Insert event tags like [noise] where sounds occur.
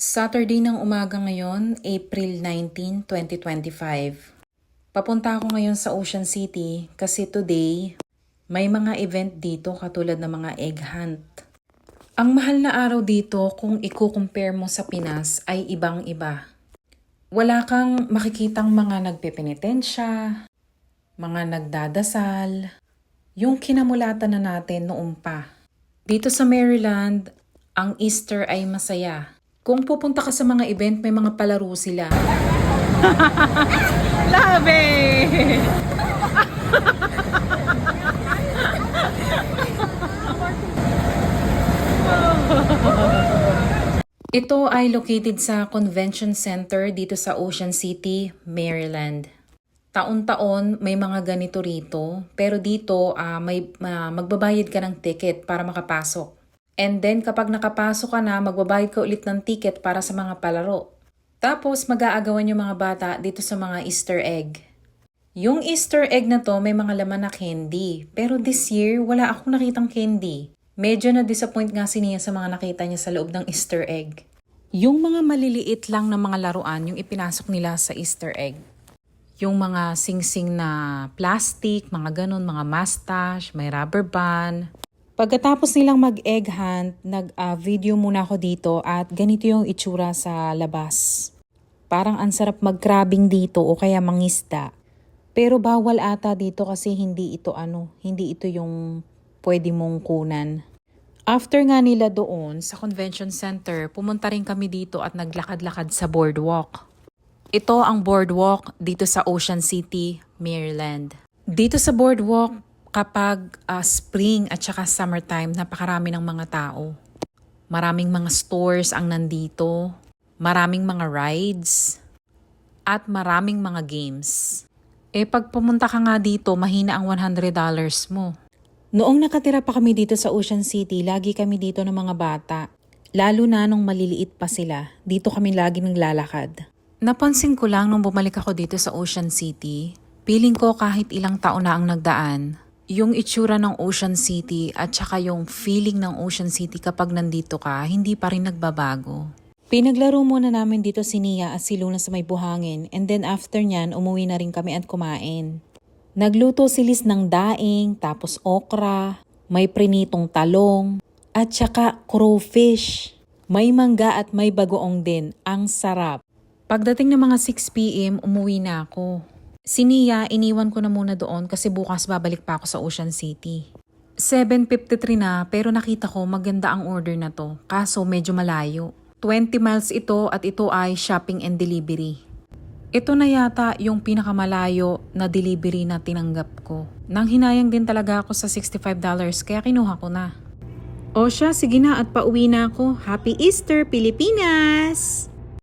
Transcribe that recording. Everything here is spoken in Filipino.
Saturday ng umaga ngayon, April 19, 2025. Papunta ako ngayon sa Ocean City kasi today may mga event dito katulad ng mga egg hunt. Ang mahal na araw dito kung i-compare mo sa Pinas ay ibang-iba. Wala kang makikitang mga nagpepenitensya, mga nagdadasal, yung kinamulatan na natin noong pa. Dito sa Maryland, ang Easter ay masaya. Kung pupunta ka sa mga event, may mga palaro sila. [laughs] Labe! Ito ay located sa Convention Center dito sa Ocean City, Maryland. Taon-taon may mga ganito rito, pero dito ah, may ah, magbabayad ka ng ticket para makapasok. And then kapag nakapasok ka na, magbabayad ka ulit ng ticket para sa mga palaro. Tapos mag-aagawan yung mga bata dito sa mga Easter egg. Yung Easter egg na to may mga laman na candy, pero this year wala akong nakitang candy. Medyo na-disappoint nga si Nia sa mga nakita niya sa loob ng Easter egg. Yung mga maliliit lang na mga laruan yung ipinasok nila sa Easter egg. Yung mga sing-sing na plastic, mga ganun, mga mustache, may rubber band. Pagkatapos nilang mag-egg hunt, nag-video muna ako dito at ganito yung itsura sa labas. Parang ang sarap mag-crabbing dito o kaya mangisda. Pero bawal ata dito kasi hindi ito ano, hindi ito yung pwede mong kunan. After nga nila doon sa convention center, pumunta rin kami dito at naglakad-lakad sa boardwalk. Ito ang boardwalk dito sa Ocean City, Maryland. Dito sa boardwalk, kapag ah, spring at saka summertime, napakarami ng mga tao. Maraming mga stores ang nandito, maraming mga rides, at maraming mga games. Eh pag pumunta ka nga dito, mahina ang $100 mo. Noong nakatira pa kami dito sa Ocean City, lagi kami dito ng mga bata. Lalo na nung maliliit pa sila, dito kami lagi naglalakad. Napansin ko lang nung bumalik ako dito sa Ocean City, feeling ko kahit ilang taon na ang nagdaan, yung itsura ng Ocean City at saka yung feeling ng Ocean City kapag nandito ka, hindi pa rin nagbabago. Pinaglaro muna namin dito si Nia at si Luna sa may buhangin and then after nyan, umuwi na rin kami at kumain. Nagluto si Liz ng daing, tapos okra, may prinitong talong, at saka crayfish. May mangga at may bagoong din. Ang sarap. Pagdating ng mga 6pm, umuwi na ako. Si Nia, iniwan ko na muna doon kasi bukas babalik pa ako sa Ocean City. 7.53 na pero nakita ko maganda ang order na to kaso medyo malayo. 20 miles ito at ito ay shopping and delivery. Ito na yata yung pinakamalayo na delivery na tinanggap ko. Nang hinayang din talaga ako sa $65 kaya kinuha ko na. O siya, sige na at pauwi na ako. Happy Easter, Pilipinas!